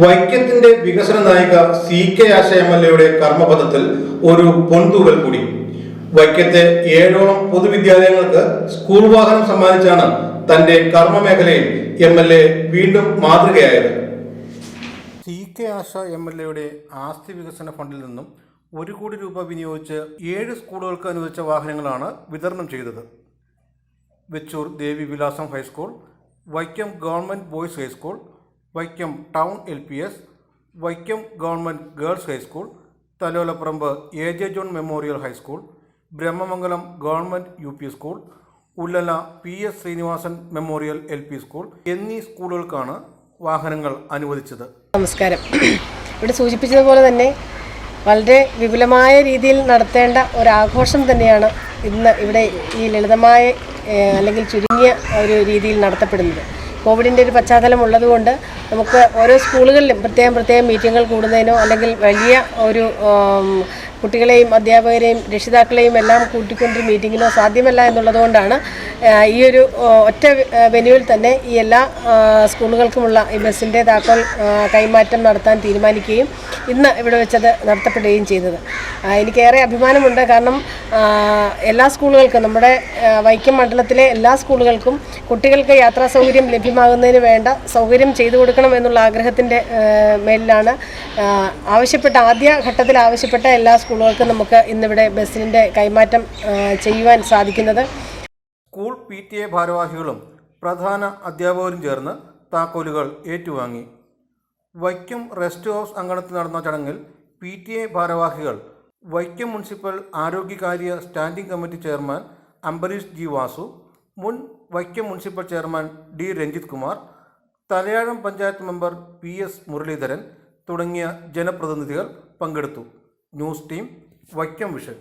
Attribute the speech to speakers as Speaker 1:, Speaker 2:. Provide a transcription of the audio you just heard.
Speaker 1: വൈക്കത്തിന്റെ വികസന നായിക C K Asha M L എയുടെ കർമ്മപഥത്തിൽ ഒരു പൊൻതൂവൽ കൂടി. വൈക്കത്തെ ഏഴോളം പൊതുവിദ്യാലയങ്ങൾക്ക് സ്കൂൾ വാഹനം സമ്മാനിച്ചാണ് തന്റെ കർമ്മ മേഖലയിൽ എം എൽ എ വീണ്ടും മാതൃകയായത്. C K Asha M L എയുടെ ആസ്തി വികസന ഫണ്ടിൽ നിന്നും ഒരു കോടി രൂപ വിനിയോഗിച്ച് ഏഴ് സ്കൂളുകൾക്ക് അനുവദിച്ച വാഹനങ്ങളാണ് വിതരണം ചെയ്തത്. Vechoor Devi Vilasam high school Vaikom government boys high school Vaikom town L P S Vaikom government girls high school Thalayolaparambu A J John memorial high school Brahmamangalam government U P school Ullala P S Srinivasan memorial L P school എന്നീ സ്കൂളുകൾക്കാണ് വാഹനങ്ങൾ അനുവദിച്ചത്.
Speaker 2: നമസ്കാരം. ഇവിടെ സൂചിപ്പിച്ചതുപോലെ തന്നെ വളരെ വിപുലമായ രീതിയിൽ നടത്തേണ്ട ഒരാഘോഷം തന്നെയാണ് ഇന്ന് ഇവിടെ ഈ ലളിതമായ അല്ലെങ്കിൽ ചുരുങ്ങിയ ഒരു രീതിയിൽ നടത്തപ്പെടുന്നത്. കോവിഡിന്റെ ഒരു പശ്ചാത്തലം ഉള്ളതുകൊണ്ട് നമുക്ക് ഓരോ സ്കൂളുകളിലും പ്രത്യേകം പ്രത്യേകം മീറ്റിങ്ങുകൾ കൂടുന്നതിനോ അല്ലെങ്കിൽ വലിയ ഒരു കുട്ടികളെയും അധ്യാപകരെയും രക്ഷിതാക്കളെയും എല്ലാം കൂട്ടിക്കൊണ്ടൊരു മീറ്റിങ്ങിനോ സാധ്യമല്ല എന്നുള്ളതുകൊണ്ടാണ് ഈ ഒരു ഒറ്റ വെന്യൂവിൽ തന്നെ ഈ എല്ലാ സ്കൂളുകൾക്കുമുള്ള ഈ ബസ്സിന്റെ താക്കോൽ കൈമാറ്റം നടത്താൻ തീരുമാനിക്കുകയും ഇന്ന് ഇവിടെ വെച്ചത് നടത്തപ്പെടുകയും ചെയ്തത്. എനിക്കേറെ അഭിമാനമുണ്ട്. കാരണം എല്ലാ സ്കൂളുകൾക്കും നമ്മുടെ വൈക്കം മണ്ഡലത്തിലെ എല്ലാ സ്കൂളുകൾക്കും കുട്ടികൾക്ക് യാത്രാ സൗകര്യം ലഭ്യമാകുന്നതിന് വേണ്ട സൗകര്യം ചെയ്തു കൊടുക്കണം എന്നുള്ള ആഗ്രഹത്തിന്റെ മേലിലാണ് ആവശ്യപ്പെട്ട ആദ്യ ഘട്ടത്തിൽ ആവശ്യപ്പെട്ട എല്ലാ സ്കൂളുകൾക്കും നമുക്ക് ഇന്നിവിടെ ബസ്സിന്റെ കൈമാറ്റം ചെയ്യുവാൻ സാധിക്കുന്നത്.
Speaker 1: സ്കൂൾ പി ടി എ ഭാരവാഹികളും പ്രധാന അധ്യാപകരും ചേർന്ന് താക്കോലുകൾ ഏറ്റുവാങ്ങി. വൈക്കം റെസ്റ്റ് ഹൗസ് അങ്കണത്തിൽ നടന്ന ചടങ്ങിൽ പി ടി എ ഭാരവാഹികൾ Vaikom municipal ആരോഗ്യകാര്യ standing committee chairman Ambareesh G Vasu മുൻ Vaikom municipal chairman D Ranjith Kumar Thalayazham panchayat member P S Muraleedharan തുടങ്ങിയ ജനപ്രതിനിധികൾ പങ്കെടുത്തു. News team Vaikom vision.